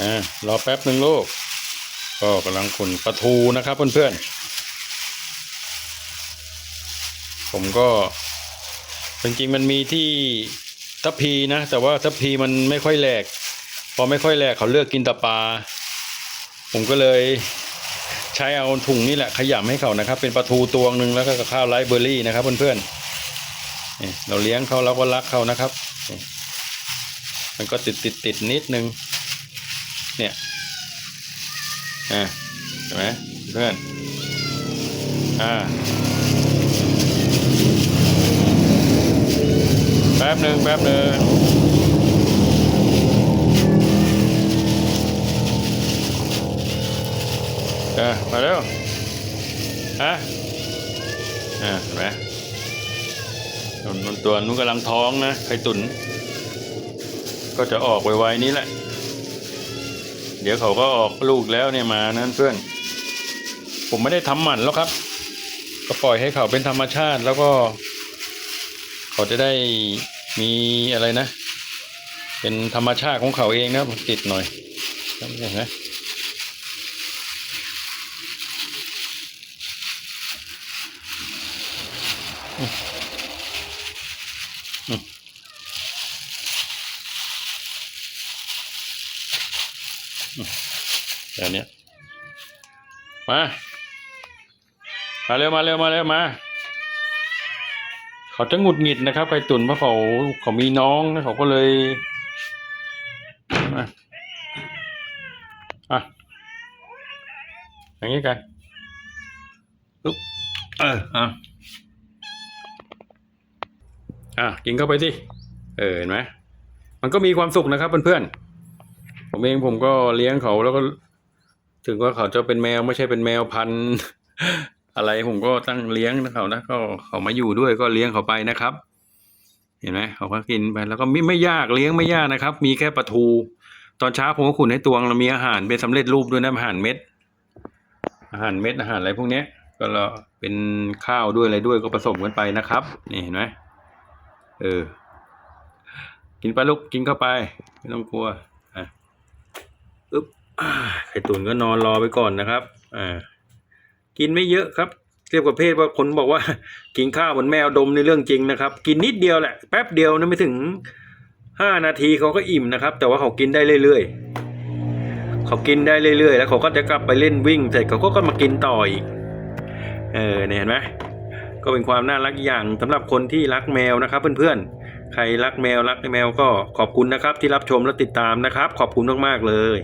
อ่ารอแป๊บหนึ่งลูก ก็กำลังขุนปลาทูนะครับเพื่อนๆ ผมก็จริงๆมันมีที่ทัพพีนะ แต่ว่าทัพพีมันไม่ค่อยแหลก พอไม่ค่อยแหลกเขาเลือกกินตะปา ผมก็เลยใช้เอาถุงนี่แหละขยำให้เขานะครับ เป็นปลาทูตวงหนึ่งแล้วก็ข้าวไรเบอร์รี่นะครับเพื่อนๆเราเลี้ยงเขาเราก็รักเขานะครับ มันก็ติดติดติดนิดนึง เนี่ยอ่าเห็นไหมเพื่อนอ่าแป๊บหนึ่งแป๊บหนึ่งเออมาเร็วฮะอ่าเห็นไหมนนนตัวนู้นกำลังท้องนะไข่ตุน ก็จะออกไวๆนี้แหละ เดี๋ยวเขาก็ออกลูกแล้วเนี่ยมานั่นเพื่อน ผมไม่ได้ทำหมันแล้วครับ ก็ปล่อยให้เขาเป็นธรรมชาติแล้วก็ เขาจะได้มีอะไรนะ เป็นธรรมชาติของเขาเองนะผมติดหน่อยเห็นไหมอืมอืม แบบนี้มา มาเร็วมาเร็วมาเร็วมา เขาจะหงุดหงิดนะครับไก่ตุนเพราะเขาเขามีน้องนะเขาก็เลยอะอย่างนี้กันลุกเอออะอะกินเข้าไปสิเออเห็นไหมมันก็มีความสุขนะครับเพื่อนๆ ผมเองผมก็เลี้ยงเขาแล้วก็ ถึงว่าเขาจะเป็นแมวไม่ใช่เป็นแมวพันธุ์อะไรผมก็ตั้งเลี้ยงนะเขานะก็เขามาอยู่ด้วยก็เลี้ยงเขาไปนะครับ เห็นไหมเขาก็กินไปแล้วก็ไม่ไม่ยากเลี้ยงไม่ยากนะครับ มีแค่ปลาทู ตอนเช้าผมก็ขุนให้ตวงเรามีอาหารเป็นสำเร็จรูปด้วยนะอาหารเม็ด อาหารเม็ดอาหารอะไรพวกเนี้ย ก็เราเป็นข้าวด้วยอะไรด้วยก็ผสมกันไปนะครับ นี่เห็นไหมเออ กินไปลูกกินเข้าไปไม่ต้องกลัว อึ๊บไข่ตุ๋นก็นอนรอไปก่อนนะครับ อ่า กินไม่เยอะครับ เทียบกับเพศว่าคนบอกว่า กินข้าวเหมือนแมวดมในเรื่องจริงนะครับ กินนิดเดียวแหละ แป๊บเดียวนะไม่ถึงห้านาทีเขาก็อิ่มนะครับ แต่ว่าเขากินได้เรื่อยๆ เขากินได้เรื่อยๆ แล้วเขาก็จะกลับไปเล่นวิ่งเสร็จเขาก็มากินต่ออีก เออเนี่ยเห็นไหมก็เป็นความน่ารักอย่างสำหรับคนที่รักแมวนะครับ เพื่อนๆ ใครรักแมวรักแมวก็ขอบคุณนะครับ ที่รับชมและติดตามนะครับ ขอบคุณมากๆเลย